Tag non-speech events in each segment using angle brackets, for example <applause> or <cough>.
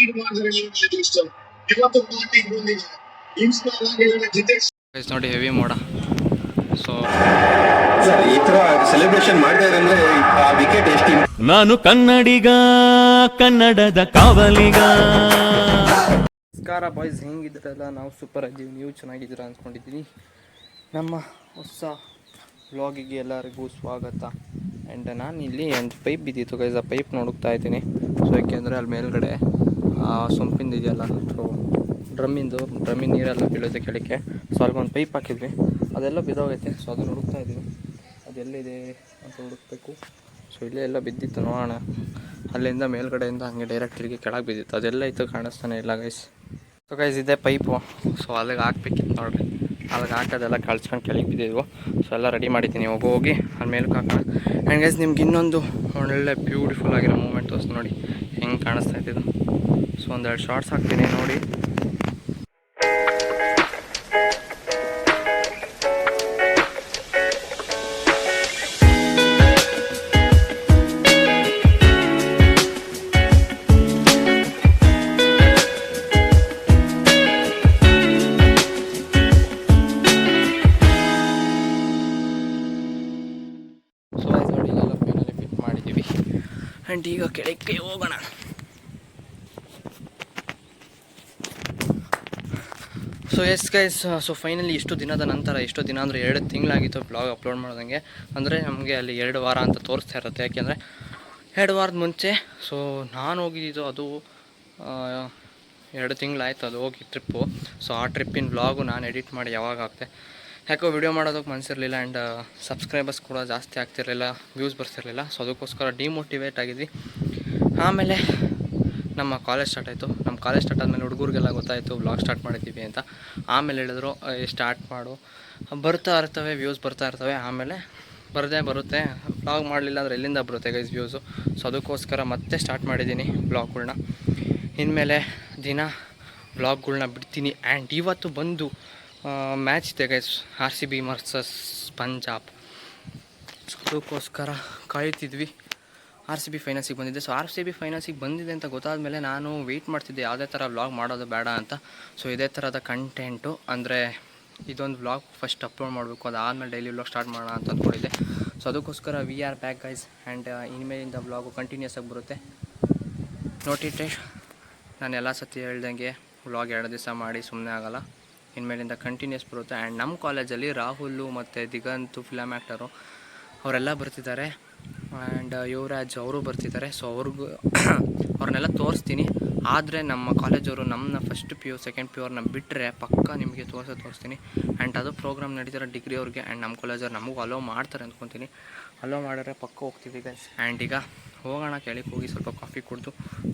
Lead ಮಾಡಿದ್ರೆ ಇಷ್ಟು. ಇವತ್ತು ಪಾರ್ಟಿ ಬಂದಿದೆ ಇನ್ಸ್ಟಾಲ್ ಆಗಿರೋ ಜಿತೇಶ್ ಗೈಸ್ ನೋಡಿ ಹೆವಿ ಮೋಡ. ಸೊ ಈ ತರ ಸೆಲೆಬ್ರೇಷನ್ ಮಾಡ್ತಾ ಇರಂದ್ರೆ ಆ ವಿಕೆಟ್ ಎಷ್ಟು ನಾನು ಕನ್ನಡಿಗ ಕನ್ನಡದ ಕಾವಲಿಗ. ನಮಸ್ಕಾರ ಬಾಯ್ಸ್ ಹೆಂಗಿದ್ರಲ್ಲ ನಾವು ಸೂಪರ್ ಆಗಿದ್ದೀವಿ. ನೀವು ಚೆನ್ನಾಗಿದ್ದೀರಾ ಅಂದ್ಕೊಂಡಿದ್ದೀನಿ. ನಮ್ಮ ಹೊಸ ವ್ಲಾಗಿಗೆ ಎಲ್ಲರಿಗೂ ಸ್ವಾಗತ. ಆ್ಯಂಡ್ ನಾನು ಇಲ್ಲಿ ಒಂದು ಪೈಪ್ ಬಿದ್ದಿತ್ತು ಗೈಸ್ ಆ ಪೈಪ್ ನೋಡುತ್ತಾ ಇದ್ದೀನಿ. ಸೊ ಯಾಕೆಂದರೆ ಅಲ್ಲಿ ಮೇಲ್ಗಡೆ ಆ, ಸೊಂಪಿಂದು ಇದೆಯಲ್ಲ ಸೊ ಡ್ರಮ್ಮಿಂದು ಡ್ರಮ್ಮಿನ ನೀರೆಲ್ಲ ಬೀಳುತ್ತೆ ಕೆಳಕ್ಕೆ. ಸೊ ಅಲ್ಲಿಗೊಂದು ಪೈಪ್ ಹಾಕಿದ್ವಿ. ಅದೆಲ್ಲ ಬಿದ್ದೋಗೈತೆ. ಸೊ ಅದನ್ನು ಹುಡುಕ್ತಾ ಇದ್ದೀವಿ ಅದೆಲ್ಲಿದೆ ಅಂತ ಹುಡುಕ್ಬೇಕು. ಸೊ ಇಲ್ಲೇ ಎಲ್ಲ ಬಿದ್ದಿತ್ತು. ನೋಡೋಣ. ಅಲ್ಲಿಂದ ಮೇಲ್ಗಡೆಯಿಂದ ಹಂಗೆ ಡೈರೆಕ್ಟ್ ಇಲ್ಲಿಗೆ ಕೆಳಗೆ ಬಿದ್ದಿತ್ತು. ಅದೆಲ್ಲ ಇತ್ತು ಕಾಣಿಸ್ತಾನೆ ಇಲ್ಲ ಗೈಸ್ ಸೊ ಗೈಸ್ ಇದೆ ಪೈಪು ಸೊ ಅಲ್ಲಿಗೆ ಹಾಕ್ಬೇಕಿತ್ತು ನೋಡ್ರಿ. ಅಲ್ಲಿಗೆ ಹಾಕೋದೆಲ್ಲ ಕಳ್ಸ್ಕೊಂಡು ಕೆಳಗೆ ಬಿದ್ದಿದ್ವು. ಸೊ ಎಲ್ಲ ರೆಡಿ ಮಾಡಿದ್ದೀನಿ. ಹೋಗಿ ಹೋಗಿ. ಅಲ್ಲಿ ಮೇಲಕ್ಕೆ ಹಾಕೋಣ. ಆ್ಯಂಡ್ ಗೈಸ್ ನಿಮ್ಗೆ ಇನ್ನೊಂದು ಒಳ್ಳೆ ಬ್ಯೂಟಿಫುಲ್ ಆಗಿರೋ ಮೂಮೆಂಟ್ ತೋರಿಸ್ತು ನೋಡಿ. ಹೆಂಗೆ ಕಾಣಿಸ್ತಾ ಇದ್ದಿದ್ದು ಸೊ ಒಂದೆರಡು ಶಾರ್ಟ್ಸ್ ಹಾಕ್ತೀನಿ ನೋಡಿ. ಆ್ಯಂಡ್ ಈಗ ಕೆಳಕ್ಕೆ ಹೋಗೋಣ. So yes guys so finally ಇಷ್ಟು ದಿನದ ನಂತರ, ಇಷ್ಟು ದಿನ ಅಂದರೆ ಎರಡು ತಿಂಗಳಾಗಿತ್ತು ಬ್ಲಾಗ್ ಅಪ್ಲೋಡ್ ಮಾಡ್ದಂಗೆ. ಅಂದರೆ ನಮಗೆ ಅಲ್ಲಿ ಎರಡು ವಾರ ಅಂತ ತೋರಿಸ್ತಾ ಇರುತ್ತೆ. ಯಾಕೆಂದರೆ ಎರಡು ವಾರದ ಮುಂಚೆ ಸೊ ನಾನು ಹೋಗಿದ್ದು ಅದು ಎರಡು ತಿಂಗಳಾಯ್ತು ಅದು ಹೋಗಿ ಟ್ರಿಪ್ಪು ಸೊ ಆ ಟ್ರಿಪ್ಪಿನ ಬ್ಲಾಗು ನಾನು ಎಡಿಟ್ ಮಾಡಿ ಯಾವಾಗ ಆಗ್ತೆ ಯಾಕೋ ವಿಡಿಯೋ ಮಾಡೋದಕ್ಕೆ ಮನಸ್ಸಿರಲಿಲ್ಲ ಆ್ಯಂಡ್ ಸಬ್ಸ್ಕ್ರೈಬರ್ಸ್ ಕೂಡ ಜಾಸ್ತಿ ಆಗ್ತಿರಲಿಲ್ಲ ವ್ಯೂಸ್ ಬರ್ತಿರಲಿಲ್ಲ. ಸೊ ಅದಕ್ಕೋಸ್ಕರ ಡಿಮೋಟಿವೇಟ್ ಆಗಿದ್ವಿ. ಆಮೇಲೆ ನಮ್ಮ ಕಾಲೇಜ್ ಸ್ಟಾರ್ಟ್ ಆಯಿತು. ನಮ್ಮ ಕಾಲೇಜ್ ಸ್ಟಾರ್ಟ್ ಆದಮೇಲೆ ಹುಡುಗರಿಗೆಲ್ಲ ಗೊತ್ತಾಯಿತು ಬ್ಲಾಗ್ ಸ್ಟಾರ್ಟ್ ಮಾಡಿದ್ದೀವಿ ಅಂತ. ಆಮೇಲೆ ಹೇಳಿದ್ರು ಸ್ಟಾರ್ಟ್ ಮಾಡು. ಬರ್ತಾ ಇರ್ತವೆ ವ್ಯೂಸ್ ಬರ್ತಾ ಇರ್ತವೆ. ಆಮೇಲೆ ಬರದೇ ಬರುತ್ತೆ. ಬ್ಲಾಗ್ ಮಾಡಲಿಲ್ಲ ಅಂದರೆ ಎಲ್ಲಿಂದ ಬರುತ್ತೆ ಗೈಸ್ ವ್ಯೂಸು ಸೊ ಅದಕ್ಕೋಸ್ಕರ ಮತ್ತೆ ಸ್ಟಾರ್ಟ್ ಮಾಡಿದ್ದೀನಿ ಬ್ಲಾಗ್ಗಳನ್ನ ಇನ್ಮೇಲೆ ದಿನ ಬ್ಲಾಗ್ಗಳ್ನ ಬಿಡ್ತೀನಿ. ಆ್ಯಂಡ್ ಇವತ್ತು ಬಂದು ಮ್ಯಾಚ್ ಇದೆ guys R C B versus Punjab so ಅದಕ್ಕೋಸ್ಕರ ಕಾಯ್ತಿದ್ವಿ. ಆರ್ ಸಿ ಬಿ ಫೈನಾನ್ಸಿಗೆ ಬಂದಿದ್ದೆ. ಸೊ ಆರ್ ಸಿ ಬಿ ಫೈನಾನ್ಸಿಗೆ ಬಂದಿದೆ ಅಂತ ಗೊತ್ತಾದ ಮೇಲೆ ನಾನು ವೆಯ್ಟ್ ಮಾಡ್ತಿದ್ದೆ, ಯಾವುದೇ ಥರ ವ್ಲಾಗ್ ಮಾಡೋದು ಬೇಡ ಅಂತ. ಸೊ ಇದೇ ಥರದ ಕಂಟೆಂಟು ಅಂದರೆ ಇದೊಂದು ವ್ಲಾಗ್ ಫಸ್ಟ್ ಅಪ್ಲೋಡ್ ಮಾಡಬೇಕು. ಅದಾದಮೇಲೆ ಡೈಲಿ ವ್ಲಾಗ್ ಸ್ಟಾರ್ಟ್ ಮಾಡೋಣ ಅಂತ ಅಂದ್ಕೊಂಡಿದ್ದೆ. ಸೊ ಅದಕ್ಕೋಸ್ಕರ we are back guys and ಇನ್ಮೇಲಿಂದ vlog continuous ಆಗಿ ಬರುತ್ತೆ. ನೋಟಿಟೇಶ್ ನಾನು ಎಲ್ಲ ಸತಿ ಹೇಳ್ದಂಗೆ ವ್ಲಾಗ್ ಎರಡು ದಿವಸ ಮಾಡಿ ಸುಮ್ಮನೆ ಆಗೋಲ್ಲ. ಇನ್ಮೇಲಿಂದ ಕಂಟಿನ್ಯೂಸ್ ಬರುತ್ತೆ. ಆ್ಯಂಡ್ ನಮ್ಮ ಕಾಲೇಜಲ್ಲಿ ರಾಹುಲು ಮತ್ತು ದಿಗಂತು ಫಿಲಮ್ ಆ್ಯಕ್ಟರು ಅವರೆಲ್ಲ ಬರ್ತಿದ್ದಾರೆ. ಆ್ಯಂಡ್ ಯುವರಾಜ್ ಅವರು ಬರ್ತಿದ್ದಾರೆ. ಸೊ ಅವ್ರಿಗೂ <coughs> ಅವ್ರನ್ನೆಲ್ಲ ತೋರಿಸ್ತೀನಿ. ಆದರೆ ನಮ್ಮ ಕಾಲೇಜವರು ನಮ್ಮನ್ನ first P U second P U ಅವ್ರನ್ನ ಬಿಟ್ಟರೆ ಪಕ್ಕ ನಿಮಗೆ ತೋರಿಸೋ ತೋರಿಸ್ತೀನಿ. ಆ್ಯಂಡ್ ಅದು ಪ್ರೋಗ್ರಾಮ್ ನಡೀತಾರೆ ಡಿಗ್ರಿ ಅವ್ರಿಗೆ ಆ್ಯಂಡ್ ನಮ್ಮ ಕಾಲೇಜವ್ರು ನಮಗೂ ಅಲೋ ಮಾಡ್ತಾರೆ ಅಂದ್ಕೊತೀನಿ. ಅಲೋ ಮಾಡಿದ್ರೆ ಪಕ್ಕ ಹೋಗ್ತೀವಿ ಗೈಸ್ ಆ್ಯಂಡ್ ಈಗ ಹೋಗೋಣ ಕೆಳಗೆ ಹೋಗಿ ಸ್ವಲ್ಪ ಕಾಫಿ ಕುಡಿದು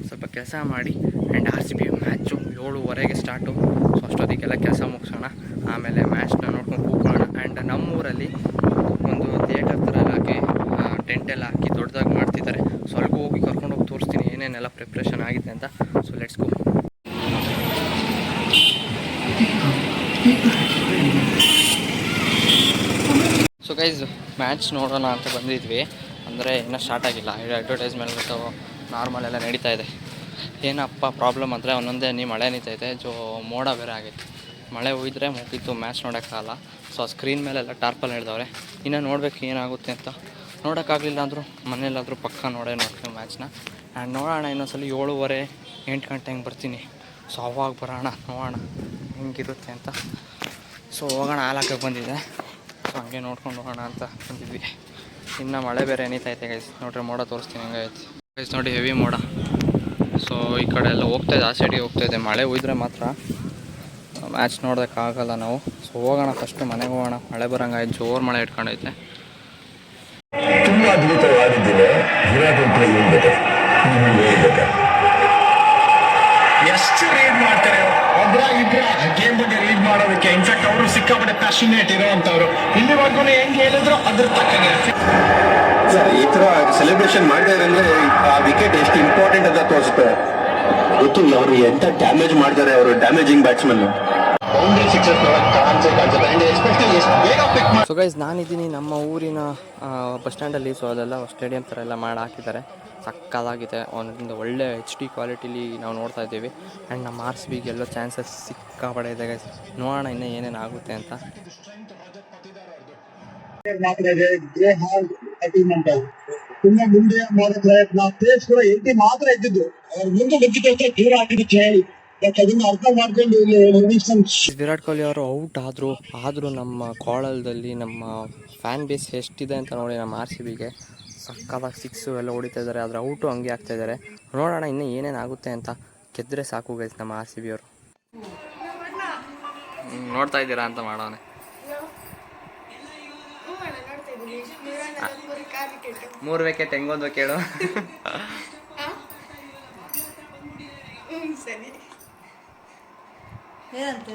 ಸ್ವಲ್ಪ ಕೆಲಸ ಮಾಡಿ. And R C B match ಏಳುವರೆಗೆ start so ಅಷ್ಟೊತ್ತಿಗೆಲ್ಲ ಕೆಲಸ ಮುಗಿಸೋಣ. ಆಮೇಲೆ ಮ್ಯಾಚ್ನ ನೋಡ್ಕೊಂಡು ಹೋಗೋಣ ಆ್ಯಂಡ್ ನಮ್ಮೂರಲ್ಲಿ ಒಂದು ಥಿಯೇಟರ್ ಥರ ಹಾಕಿ ಟೆಂಟ್ ಎಲ್ಲ ಹಾಕಿ ದೊಡ್ಡದಾಗಿ ಮಾಡ್ತಿದ್ದಾರೆ. ಸೊ ಅಲ್ಲಿಗೂ ಹೋಗಿ ಕರ್ಕೊಂಡು ಹೋಗಿ ತೋರಿಸ್ತೀನಿ ಏನೇನೆಲ್ಲ ಪ್ರಿಪ್ರೇಷನ್ ಆಗಿದೆ ಅಂತ. So let's go so guys match ನೋಡೋಣ ಅಂತ ಬಂದಿದ್ವಿ. ಅಂದರೆ ಇನ್ನೂ ಸ್ಟಾರ್ಟ್ ಆಗಿಲ್ಲ. ಅಡ್ವರ್ಟೈಸ್ಮೆಂಟ್ ನಾರ್ಮಲ್ ಎಲ್ಲ ನಡೀತಾ ಇದೆ. ಏನಪ್ಪ ಪ್ರಾಬ್ಲಮ್ ಅಂದರೆ ಒಂದೊಂದೇ ನೀ ಮಳೆ ನಿಂತೈತೆ. ಜೋ ಮೋಡ ಬೇರೆ ಆಗೈತೆ. ಮಳೆ ಹೋಗಿದ್ರೆ ಮುಗಿತು ಮ್ಯಾಚ್ ನೋಡೋಕ್ಕಾಗಲ್ಲ. ಸೊ ಆ ಸ್ಕ್ರೀನ್ ಮೇಲೆಲ್ಲ ಟಾರ್ಪಲ್ ಹಿಡ್ದವ್ರೆ ಇನ್ನೂ ನೋಡ್ಬೇಕು ಏನಾಗುತ್ತೆ ಅಂತ. ನೋಡೋಕ್ಕಾಗಲಿಲ್ಲ ಅಂದರೂ ಮನೇಲಾದರೂ ಪಕ್ಕ ನೋಡೇ ನೋಡ್ತೀನಿ ಮ್ಯಾಚ್ನ. ಆ್ಯಂಡ್ ನೋಡೋಣ, ಇನ್ನೊಂದ್ಸಲ ಏಳುವರೆ, ಎಂಟು ಗಂಟೆ ಹಂಗೆ ಬರ್ತೀನಿ. ಸೊ, ಅವಾಗ ಬರೋಣ, ನೋಡೋಣ ಹೆಂಗಿರುತ್ತೆ ಅಂತ. ಸೊ, ಹೋಗೋಣ ಹಾಲಕ್ಕೆ ಬಂದಿದೆ ಸೊ, ಹಂಗೆ ನೋಡ್ಕೊಂಡು ಹೋಗೋಣ ಅಂತ ಬಂದಿದ್ವಿ. ಇನ್ನು ಮಳೆ ಬೇರೆ ಏನಿತೈತೆ ಗೈಸ್ ನೋಡ್ರಿ, ಮೋಡ ತೋರಿಸ್ತೀನಿ ಹಂಗೈತೆ ಗೈಸ್ ನೋಡಿ ಹೆವಿ ಮೋಡ. ಸೊ, ಈ ಕಡೆ ಎಲ್ಲ ಹೋಗ್ತಾ ಇದೆ, ಆ ಸೈಡಿಗೆ ಇದೆ. ಮಳೆ ಹೋಯ್ದ್ರೆ ಮಾತ್ರ ಮ್ಯಾಚ್ ನೋಡೋದಕ್ಕಾಗಲ್ಲ ನಾವು. ಸೊ, ಹೋಗೋಣ ಫಸ್ಟು ಮನೆಗೆ ಹೋಗೋಣ. ಮಳೆ ಬರೋಂಗಾಯ್ತು, ಜೋರು ಮಳೆ ಇಟ್ಕೊಂಡೈತೆ. ತುಂಬಾ ವಿರಾಟ್ ಕೊಹ್ಲಿ ಹೇಳ್ಬೇಕು? ಹೇಳ್ಬೇಕು? ಎಷ್ಟು ರೀಡ್ ಮಾಡ್ತಾರೆ? ಒಬ್ರ ಇಬ್ರ ಗೇಮ್ ಬಗ್ಗೆ ರೀಡ್ ಮಾಡೋದಕ್ಕೆ ಇನ್ಫ್ಯಾಕ್ಟ್ ಅವರು ಸಿಕ್ಕಾಪಟ್ಟೆ ಪ್ಯಾಷನೇಟ್ ಇರೋವಂಥವ್ರು. ಇಲ್ಲಿವರೆಗೂ ಹೆಂಗ್ ಹೇಳಿದ್ರು ಅದ್ರ ತಕ್ಕಂಗೆ ಸರ್ ಈ ತರ ಸೆಲೆಬ್ರೇಷನ್ ಮಾಡಿದಾರೆ ಇರಂದ್ರೆ ಆ ವಿಕೆಟ್ ಎಷ್ಟು ಇಂಪಾರ್ಟೆಂಟ್ ಅಂತ ತೋರಿಸುತ್ತೆ? ಗೊತ್ತು ಅವರು ಎಂತ ಡ್ಯಾಮೇಜ್ ಮಾಡ್ತಾರೆ ಅವರು ಡ್ಯಾಮೇಜಿಂಗ್ ಬ್ಯಾಟ್ಸ್ಮನ್ ಬೌಂಡ್ರಿ ಸಿಕ್ಸಸ್ ನೋಡಕ್ ಕಾಣಿಸೇ ಕಾಣಿಸುತ್ತೆ ಅಂಡ್ ಎಸ್ಪೆಷಲಿ ಎಷ್ಟು ಬೇಗ ಪಿಕ್ ಸೊ ಗೈಸ್ ನಾನಿದ್ದೀನಿ ನಮ್ಮ ಊರಿನ ಬಸ್ ಸ್ಟ್ಯಾಂಡಲ್ಲಿ ಸೊ ಅದೆಲ್ಲ ಸ್ಟೇಡಿಯಂ ಥರ ಎಲ್ಲ ಮಾಡಿ ಹಾಕಿದ್ದಾರೆ. ಸಕ್ಕದಾಗಿದೆ. ಒಂದು ಒಳ್ಳೆ ಎಚ್ ಡಿ ಕ್ವಾಲಿಟಿಲಿ ನಾವು ನೋಡ್ತಾ ಇದ್ದೀವಿ. ಆ್ಯಂಡ್ ನಮ್ಮ ಆರ್ ಸಿ ಬಿಗೆ ಎಲ್ಲೋ ಚಾನ್ಸಸ್ ಸಿಕ್ಕಾಪಡೆ ಇದೆ ಗೈಸ್ ನೋಡೋಣ ಇನ್ನೂ ಏನೇನು ಆಗುತ್ತೆ ಅಂತ. ಮುಂದೆ ಪ್ಲೇಸ್ ಕೂಡ ಎಂಟಿ ಮಾತ್ರ ಇದ್ದಿದ್ದು ಅವ್ರ ಮುಂದೆ ನುಗ್ಗಿದ್ದಕ್ಕೆ ದೂರ ಆಗಿದ್ದಕ್ಕೆ ಬಟ್ ಅದನ್ನ ಅರ್ಥ ಮಾಡ್ಕೊಂಡು ವಿರಾಟ್ ಕೊಹ್ಲಿ ಅವರು ಔಟ್ ಆದರು ಆದರೂ ನಮ್ಮ ಕೋಳಲ್ದಲ್ಲಿ ನಮ್ಮ ಫ್ಯಾನ್ ಬೇಸ್ ಎಷ್ಟಿದೆ ಅಂತ ನೋಡಿ ನಮ್ಮ ಆರ್ ಸಿ ಬಿಗೆ ಸಕ್ಕದಾಗಿ ಸಿಕ್ಸು ಎಲ್ಲ ಹೊಡಿತಾ ಇದ್ದಾರೆ ಆದ್ರೆ ಔಟು ಹಂಗೆ ಆಗ್ತಾ ಇದ್ದಾರೆ. ನೋಡೋಣ ಇನ್ನೂ ಏನೇನು ಆಗುತ್ತೆ ಅಂತ ಗೆದ್ದರೆ ಸಾಕು ಗೈಸ್ ನಮ್ಮ ಆರ್ ಸಿ ಬಿ ಅವರು. ನೋಡ್ತಾ ಇದ್ದೀರಾ ಅಂತ ಮಾಡೋಣ. ಮೂರು ವಿಕೆಟ್ ಹೆಂಗೊಂದು ಕೇಳು. ಸರಿ. ಏನಂತೆ?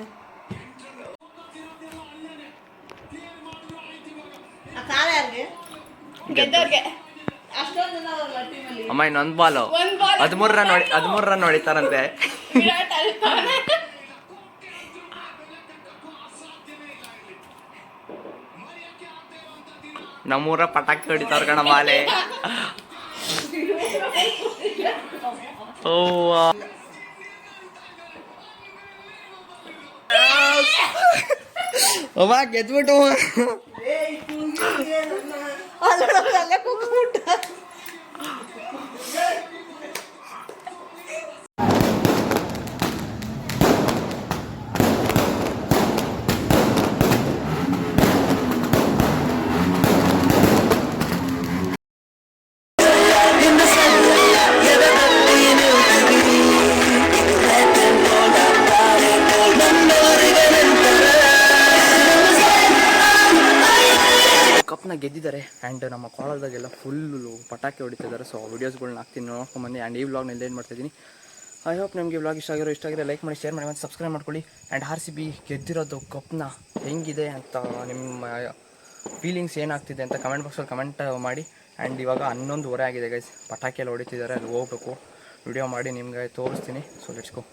ಆ ಕಾಲ ಯಾರಿಗೆ? ಗೆದ್ದವ್ರಿಗೆ. ಅಷ್ಟೊಂದು ಜನ ಅವರಲ್ಲ ಟೀಮಲ್ಲಿ ಅಮ್ಮ ಇನ್ನೊಂದು ಬಾಲು ಒಂದ್ ball. ಹದಿಮೂರು ರನ್ ಹೊಡಿ ಹದಿಮೂರು ರನ್ ಹೊಡಿತಾರಂತೆ. ವಿರಾಟ್ ಅಲ್ತಾನೆ ನಮ್ಮೂರ ಪಟಾಕಿ ಹೊಡಿತಾರ ಕಣ ಮಾಲೆ ಓ ಅಮ್ಮ ಗೆದ್ಬಿಟ್ಟು ಅಲ್ಲೊಳಗೆ ಅಲ್ಲೇ ಕೂತ್ಬಿಟ್ಟ ಕಪ್ನ ಗೆದ್ದಿದ್ದಾರೆ ಆ್ಯಂಡ್ ನಮ್ಮ ಕಾಲದಾಗೆಲ್ಲ ಫುಲ್ಲು ಪಟಾಕಿ ಹೊಡಿತಿದ್ದಾರೆ. ಸೊ ವೀಡಿಯೋಸ್ಗಳನ್ನ ಹಾಕ್ತೀನಿ ನೋಡ್ಕೊಂಬಂದು ಆ್ಯಂಡ್ ಈ ವ್ಲಾಗ್ನಲ್ಲಿ ಏನು ಮಾಡ್ತಿದ್ದೀನಿ ಐ ಹೋಪ್ ನಿಮಗೆ ವ್ಲಾಗ್ ಇಷ್ಟ ಆಗಿರೋ ಇಷ್ಟ ಆಗಿರೋ ಲೈಕ್ ಮಾಡಿ ಶೇರ್ ಮಾಡಿ, ಮತ್ತು ಸಬ್ಸ್ಕ್ರೈಬ್ ಮಾಡ್ಕೊಳ್ಳಿ. ಆ್ಯಂಡ್ ಆರ್ ಸಿ ಬಿ ಗೆದ್ದಿರೋದು ಕಪ್ನ ಹೆಂಗಿದೆ ಅಂತ ನಿಮ್ಮ ಫೀಲಿಂಗ್ಸ್ ಏನಾಗ್ತಿದೆ ಅಂತ ಕಮೆಂಟ್ ಬಾಕ್ಸಲ್ಲಿ ಕಮೆಂಟ್ ಮಾಡಿ. ಆ್ಯಂಡ್ ಇವಾಗ ಹನ್ನೊಂದುವರೆ ಆಗಿದೆ ಗೈಸ್ ಪಟಾಕಿ ಎಲ್ಲ ಹೊಡಿತಿದ್ದಾರೆ, ಅಲ್ಲಿ ಹೋಗ್ಬೇಕು. ವಿಡಿಯೋ ಮಾಡಿ, ನಿಮಗೆ ತೋರಿಸ್ತೀನಿ. So let's go